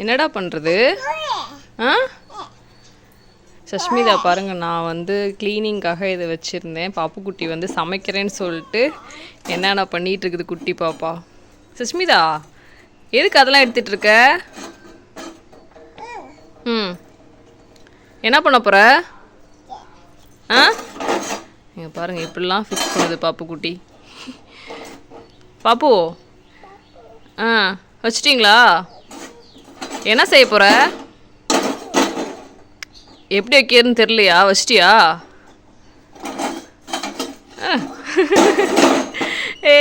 என்னடா பண்ணுறது ஆ? சஷ்மிதா பாருங்க நான் வந்து க்ளீனிங்காக இதை வச்சுருந்தேன். பாப்புக்குட்டி வந்து சமைக்கிறேன்னு சொல்லிட்டு என்னென்ன பண்ணிகிட்டு இருக்குது குட்டி பாப்பா? சஷ்மிதா எதுக்கு அதெல்லாம் எடுத்துகிட்ருக்க இருக்க? ம். என்ன பண்ண போகிற ஆ? நீங்கள் பாருங்கள் இப்படிலாம் ஃபிக்ஸ் பண்ணுது பாப்புக்குட்டி. பாப்பு ஆ வச்சிட்டிங்களா? என்ன செய்ய போற? எப்படி வைக்கிறதுன்னு தெரியலையா? வச்சிட்டியா? ஏ.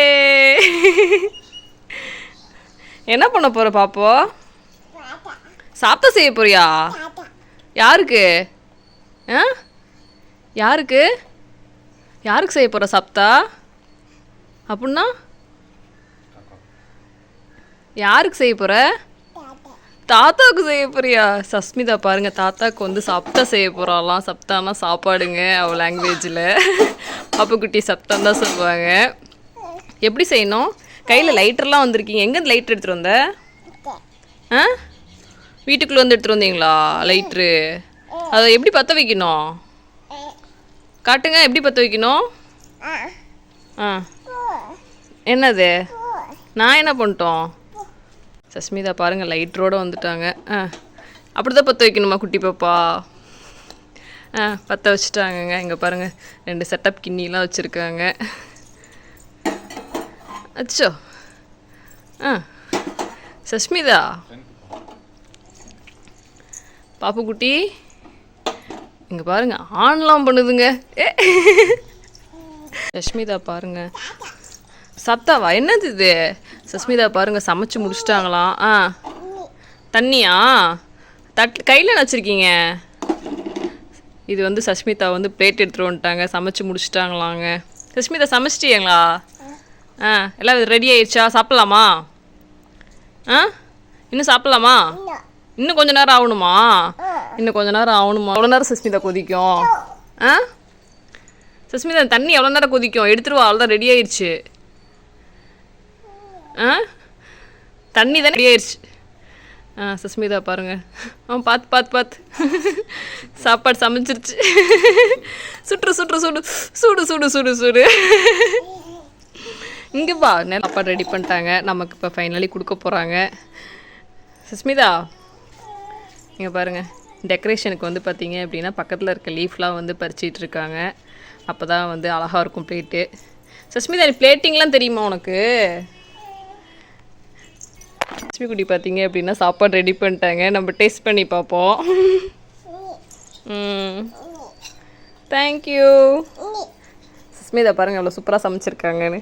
என்ன பண்ண போற பாப்போ? சாப்பிட்டா செய்ய போறியா? யாருக்கு? ஆ? யாருக்கு? யாருக்கு செய்ய போற சாப்பிட்டா அப்படின்னா யாருக்கு செய்ய போகிற தாத்தாவுக்கு செய்ய போறியா? சஸ்மிதா பாருங்க தாத்தாக்கு வந்து சப்தா செய்ய போறாளாம். சப்தானா சாப்பாடுங்க அவ லாங்குவேஜில் பாப்புக்குட்டி சப்தான் தான் சொல்லுவாங்க. எப்படி செய்யணும்? கையில் லைட்டர்லாம் வந்திருக்கீங்க. எங்கேருந்து லைட்டர் எடுத்துகிட்டு வந்த? ஆ? வீட்டுக்குள்ளே வந்து எடுத்துகிட்டு வந்தீங்களா? லைட்ரு அதை எப்படி பற்ற வைக்கணும்? காட்டுங்க எப்படி பற்ற வைக்கணும்? ஆ. என்னது? நான் என்ன பண்ணிட்டோம்? சஸ்மிதா பாருங்கள் லைட்ரோடு வந்துட்டாங்க. ஆ அப்படி தான் பற்ற வைக்கணுமா குட்டி பாப்பா? ஆ பற்ற வச்சுட்டாங்கங்க. இங்கே பாருங்க ரெண்டு செட்டப் கிண்ணிலாம் வச்சுருக்காங்க. அச்சோ. ஆ சஸ்மிதா பாப்புக்குட்டி இங்கே பாருங்கள் ஆன்லாம் பண்ணுதுங்க. ஏ. சஸ்மிதா பாருங்கள் சத்தாவா என்னது இது? சஸ்மிதா பாருங்க சமைச்சு முடிச்சிட்டாங்களாம் ஆ. தண்ணியா? தட் கையில் என்ன வச்சுருக்கீங்க? இது வந்து சஸ்மிதா வந்து பிளேட் எடுத்துகிட்டு வந்துட்டாங்க சமைச்சு முடிச்சிட்டாங்களாங்க. சஸ்மிதா சமைச்சிட்டியாங்களா? ஆ எல்லாம் ரெடி ஆயிடுச்சா சாப்பிட்லாமா? ஆ? இன்னும் சாப்பிட்லாமா? இன்னும் கொஞ்ச நேரம் ஆகணுமா? இன்னும் கொஞ்ச நேரம் ஆகணுமா? எவ்வளோ நேரம் சஸ்மிதா கொதிக்கும்? ஆ? சஸ்மிதா தண்ணி எவ்வளோ நேரம் கொதிக்கும்? எடுத்துருவா அவ்வளோதான் ரெடி ஆயிடுச்சு ஆ? தண்ணி தானே ஆயிடுச்சு ஆ சுஸ்மிதா பாருங்க. ஆ பார்த்து பார்த்து பார்த்து சாப்பாடு சமைச்சிருச்சு சுற்று சுற்று சுடு. சுடு சுடு சுடு சுடு. இங்கே வா. சாப்பாடு ரெடி பண்ணிட்டாங்க. நமக்கு இப்போ ஃபைனலி கொடுக்க போகிறாங்க சுஸ்மிதா இங்கே பாருங்கள் டெக்கரேஷனுக்கு வந்து பார்த்தீங்க அப்படின்னா பக்கத்தில் இருக்க லீஃப்லாம் வந்து பறிச்சிட்டு இருக்காங்க. அப்போ தான் வந்து அழகாக இருக்கும் பிளேட்டு சஸ்மிதா நீ பிளேட்டிங்லாம் தெரியுமா உனக்கு? லட்சுமி குட்டி பார்த்தீங்க அப்படின்னா சாப்பாடு ரெடி பண்ணிட்டாங்க. நம்ம டேஸ்ட் பண்ணி பார்ப்போம். ம். தேங்க்யூ சுஸ்மிதா பாருங்கள் அவ்வளோ சூப்பராக சமைச்சிருக்காங்கன்னு.